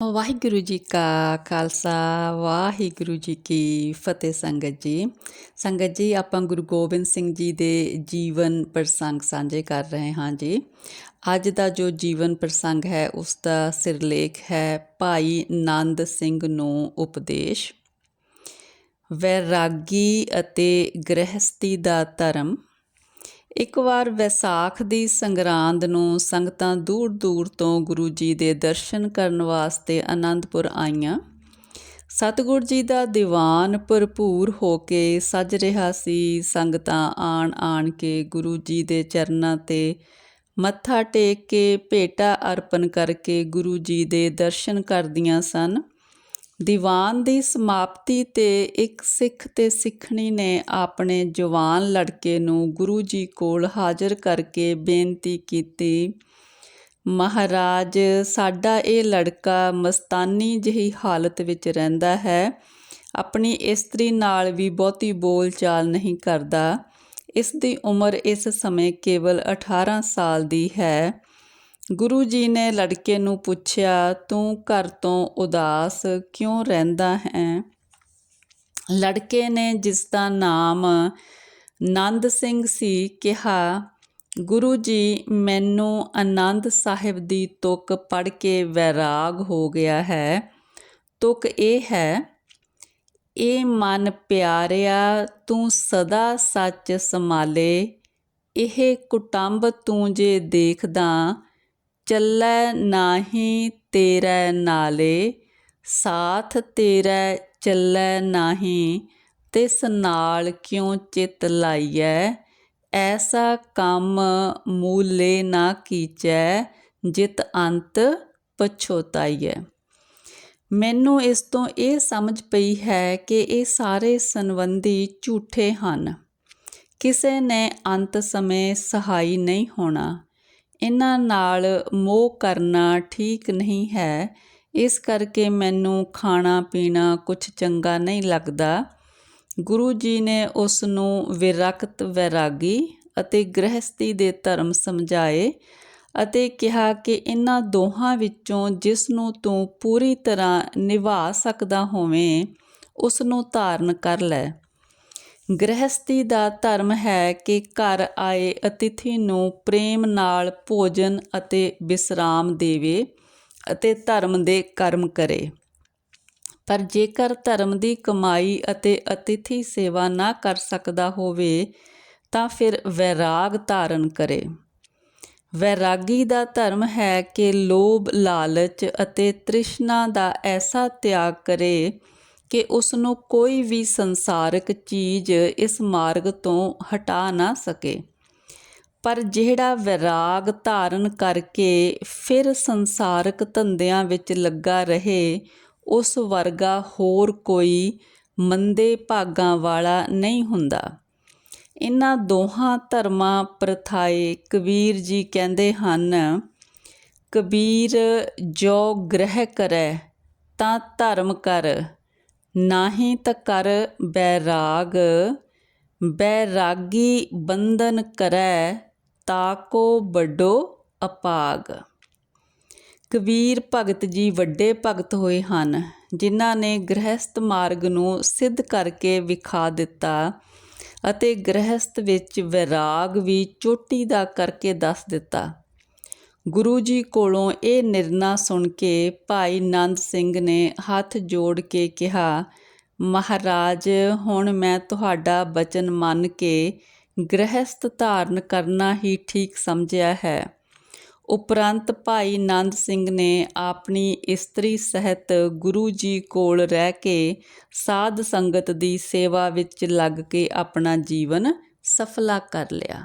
ਵਾਹਿਗੁਰੂ ਜੀ ਕਾ ਖਾਲਸਾ ਵਾਹਿਗੁਰੂ ਜੀ ਕੀ ਫਤਿਹ ਸੰਗਤ ਜੀ ਸੰਗਤ ਜੀ ਆਪਾਂ ਗੁਰੂ ਗੋਬਿੰਦ ਸਿੰਘ ਜੀ ਦੇ ਜੀਵਨ ਪ੍ਰਸੰਗ ਸਾਂਝੇ ਕਰ ਰਹੇ ਹਾਂ ਜੀ ਅੱਜ ਦਾ ਜੋ ਜੀਵਨ ਪ੍ਰਸੰਗ ਹੈ ਉਸ ਦਾ ਸਿਰਲੇਖ ਹੈ ਭਾਈ ਨੰਦ ਸਿੰਘ ਨੂੰ ਉਪਦੇਸ਼ ਵੈਰਾਗੀ ਅਤੇ ਗ੍ਰਹਿਸਤੀ ਦਾ ਧਰਮ ਇੱਕ ਵਾਰ ਵਿਸਾਖ ਦੀ ਸੰਗਰਾਂਦ ਨੂੰ ਸੰਗਤਾਂ ਦੂਰ ਦੂਰ ਤੋਂ ਗੁਰੂ ਜੀ ਦੇ ਦਰਸ਼ਨ ਕਰਨ ਵਾਸਤੇ ਆਨੰਦਪੁਰ ਆਈਆਂ। ਸਤਿਗੁਰ ਜੀ ਦਾ ਦੀਵਾਨ ਭਰਪੂਰ ਹੋ ਕੇ ਸਜ ਰਿਹਾ ਸੀ। ਸੰਗਤਾਂ ਆਣ ਆਣ ਕੇ ਗੁਰੂ ਜੀ ਦੇ ਚਰਨਾਂ ਤੇ ਮੱਥਾ ਟੇਕ ਕੇ ਭੇਟਾ ਅਰਪਣ ਕਰਕੇ ਗੁਰੂ ਜੀ ਦੇ ਦਰਸ਼ਨ ਕਰਦੀਆਂ ਸਨ। ਦੀਵਾਨ ਦੀ ਸਮਾਪਤੀ ਤੇ ਇੱਕ ਸਿੱਖ ਤੇ ਸਿੱਖਣੀ ਨੇ ਆਪਣੇ ਜਵਾਨ ਲੜਕੇ ਨੂੰ ਗੁਰੂ ਜੀ ਕੋਲ ਹਾਜ਼ਰ ਕਰਕੇ ਬੇਨਤੀ ਕੀਤੀ, ਮਹਾਰਾਜ, ਸਾਡਾ ਇਹ ਲੜਕਾ ਮਸਤਾਨੀ ਜਿਹੀ ਹਾਲਤ ਵਿੱਚ ਰਹਿੰਦਾ ਹੈ। ਆਪਣੀ ਇਸਤਰੀ ਨਾਲ ਵੀ ਬਹੁਤੀ ਬੋਲਚਾਲ ਨਹੀਂ ਕਰਦਾ। ਇਸ ਦੀ ਉਮਰ ਇਸ ਸਮੇਂ ਕੇਵਲ 18 ਸਾਲ ਦੀ ਹੈ। ਗੁਰੂ ਜੀ ਨੇ ਲੜਕੇ ਨੂੰ ਪੁੱਛਿਆ, ਤੂੰ ਘਰ ਤੋਂ ਉਦਾਸ ਕਿਉਂ ਰਹਿੰਦਾ ਹੈ? ਲੜਕੇ ਨੇ ਜਿਸ ਦਾ ਨਾਮ ਨੰਦ ਸਿੰਘ ਸੀ ਕਿਹਾ, ਗੁਰੂ ਜੀ, ਮੈਨੂੰ ਆਨੰਦ ਸਾਹਿਬ ਦੀ ਤੁਕ ਪੜ ਕੇ ਵੈਰਾਗ ਹੋ ਗਿਆ ਹੈ। ਤੁਕ ਇਹ ਹੈ ਇਹ ਮਨ ਪਿਆਰਿਆ, ਤੂੰ ਸਦਾ ਸੱਚ ਸਮਾਲੇ ਇਹ ਕੁਟੰਬ ਤੂੰ ਜੇ ਦੇਖਦਾ ਚੱਲੈ ਨਾਹੀ ਤੇਰੇ ਨਾਲੇ, ਸਾਥ ਤੇਰੇ ਚੱਲੈ ਨਾਹੀ, ਤਿਸ ਨਾਲ ਕਿਉ ਚਿਤ ਲਾਈਐ? ਐਸਾ ਕੰਮ ਮੂਲੇ ਨਾ ਕੀਚੈ, ਜਿਤ ਅੰਤ ਪਛੋਤਾਈਐ। ਮੈਨੂੰ ਇਸ ਤੋਂ ਇਹ ਸਮਝ ਪਈ ਹੈ ਕਿ ਇਹ ਸਾਰੇ ਸੰਬੰਧੀ ਝੂਠੇ ਹਨ। ਕਿਸੇ ਨੇ ਅੰਤ ਸਮੇਂ ਸਹਾਈ ਨਹੀਂ ਹੋਣਾ। ਇਹਨਾਂ ਨਾਲ ਮੋਹ ਕਰਨਾ ਠੀਕ ਨਹੀਂ ਹੈ। ਇਸ ਕਰਕੇ ਮੈਨੂੰ ਖਾਣਾ ਪੀਣਾ ਕੁਝ ਚੰਗਾ ਨਹੀਂ ਲੱਗਦਾ। ਗੁਰੂ ਜੀ ਨੇ ਉਸ ਨੂੰ ਵਿਰਕਤ ਵੈਰਾਗੀ ਅਤੇ ਗ੍ਰਹਸਤੀ ਦੇ ਧਰਮ ਸਮਝਾਏ ਅਤੇ ਕਿਹਾ ਕਿ ਇਹਨਾਂ ਦੋਹਾਂ ਵਿੱਚੋਂ ਜਿਸ ਨੂੰ ਤੂੰ ਪੂਰੀ ਤਰ੍ਹਾਂ ਨਿਭਾ ਸਕਦਾ ਹੋਵੇਂ ਉਸ ਨੂੰ ਧਾਰਨ ਕਰ ਲੈ। ਗ੍ਰਹਸਤੀ ਦਾ ਧਰਮ ਹੈ ਕਿ ਘਰ ਆਏ ਅਤਿਥੀ ਨੂੰ ਪ੍ਰੇਮ ਨਾਲ ਭੋਜਨ ਅਤੇ ਵਿਸਰਾਮ ਦੇਵੇ ਅਤੇ ਧਰਮ ਦੇ ਕਰਮ ਕਰੇ। ਪਰ ਜੇਕਰ ਧਰਮ ਦੀ ਕਮਾਈ ਅਤੇ ਅਤਿਥੀ ਸੇਵਾ ਨਾ ਕਰ ਸਕਦਾ ਹੋਵੇ, ਤਾਂ ਫਿਰ ਵੈਰਾਗ ਧਾਰਨ ਕਰੇ। ਵੈਰਾਗੀ ਦਾ ਧਰਮ ਹੈ ਕਿ ਲੋਭ, ਲਾਲਚ ਅਤੇ ਤ੍ਰਿਸ਼ਨਾ ਦਾ ਐਸਾ ਤਿਆਗ ਕਰੇ ਕਿ ਉਸ ਨੂੰ ਕੋਈ ਵੀ ਸੰਸਾਰਿਕ ਚੀਜ਼ ਇਸ ਮਾਰਗ ਤੋਂ ਹਟਾ ਨਾ ਸਕੇ। ਪਰ ਜਿਹੜਾ ਵਿਰਾਗ ਧਾਰਨ ਕਰਕੇ ਫਿਰ ਸੰਸਾਰਿਕ ਧੰਦਿਆਂ ਵਿੱਚ ਲੱਗਾ ਰਹੇ, ਉਸ ਵਰਗਾ ਹੋਰ ਕੋਈ ਮੰਦੇ ਭਾਗਾਂ ਵਾਲਾ ਨਹੀਂ ਹੁੰਦਾ। ਇਹਨਾਂ ਦੋਹਾਂ ਧਰਮਾਂ ਪ੍ਰਥਾਏ ਕਬੀਰ ਜੀ ਕਹਿੰਦੇ ਹਨ, ਕਬੀਰ ਜੋ ਗ੍ਰਹਿ ਕਰੈ, ਤਾਂ ਧਰਮ ਕਰ। ਨਾਹੀ ਤਾਂ ਕਰ ਬੈਰਾਗ, ਬੈਰਾਗੀ ਬੰਧਨ ਕਰੈ ਤਾਕੋ ਵੱਡੋ ਅਪਾਗ। ਕਬੀਰ ਭਗਤ ਜੀ ਵੱਡੇ ਭਗਤ ਹੋਏ ਹਨ, ਜਿਨ੍ਹਾਂ ਨੇ ਗ੍ਰਹਿਸਥ ਮਾਰਗ ਨੂੰ ਸਿੱਧ ਕਰਕੇ ਵਿਖਾ ਦਿੱਤਾ ਅਤੇ ਗ੍ਰਹਿਸਥ ਵਿੱਚ ਵਿਰਾਗ ਵੀ ਚੋਟੀ ਦਾ ਕਰਕੇ ਦੱਸ ਦਿੱਤਾ। ਗੁਰੂ ਜੀ ਕੋਲੋਂ ਇਹ ਨਿਰਣਾ ਸੁਣ ਕੇ ਭਾਈ ਨੰਦ ਸਿੰਘ ਨੇ ਹੱਥ ਜੋੜ ਕੇ ਕਿਹਾ, ਮਹਾਰਾਜ, ਹੁਣ ਮੈਂ ਤੁਹਾਡਾ ਬਚਨ ਮੰਨ ਕੇ ਗ੍ਰਹਿਸਥ ਧਾਰਨ ਕਰਨਾ ਹੀ ਠੀਕ ਸਮਝਿਆ ਹੈ। ਉਪਰੰਤ ਭਾਈ ਨੰਦ ਸਿੰਘ ਨੇ ਆਪਣੀ ਇਸਤਰੀ ਸਹਿਤ ਗੁਰੂ ਜੀ ਕੋਲ ਰਹਿ ਕੇ ਸਾਧ ਸੰਗਤ ਦੀ ਸੇਵਾ ਵਿੱਚ ਲੱਗ ਕੇ ਆਪਣਾ ਜੀਵਨ ਸਫਲਾ ਕਰ ਲਿਆ।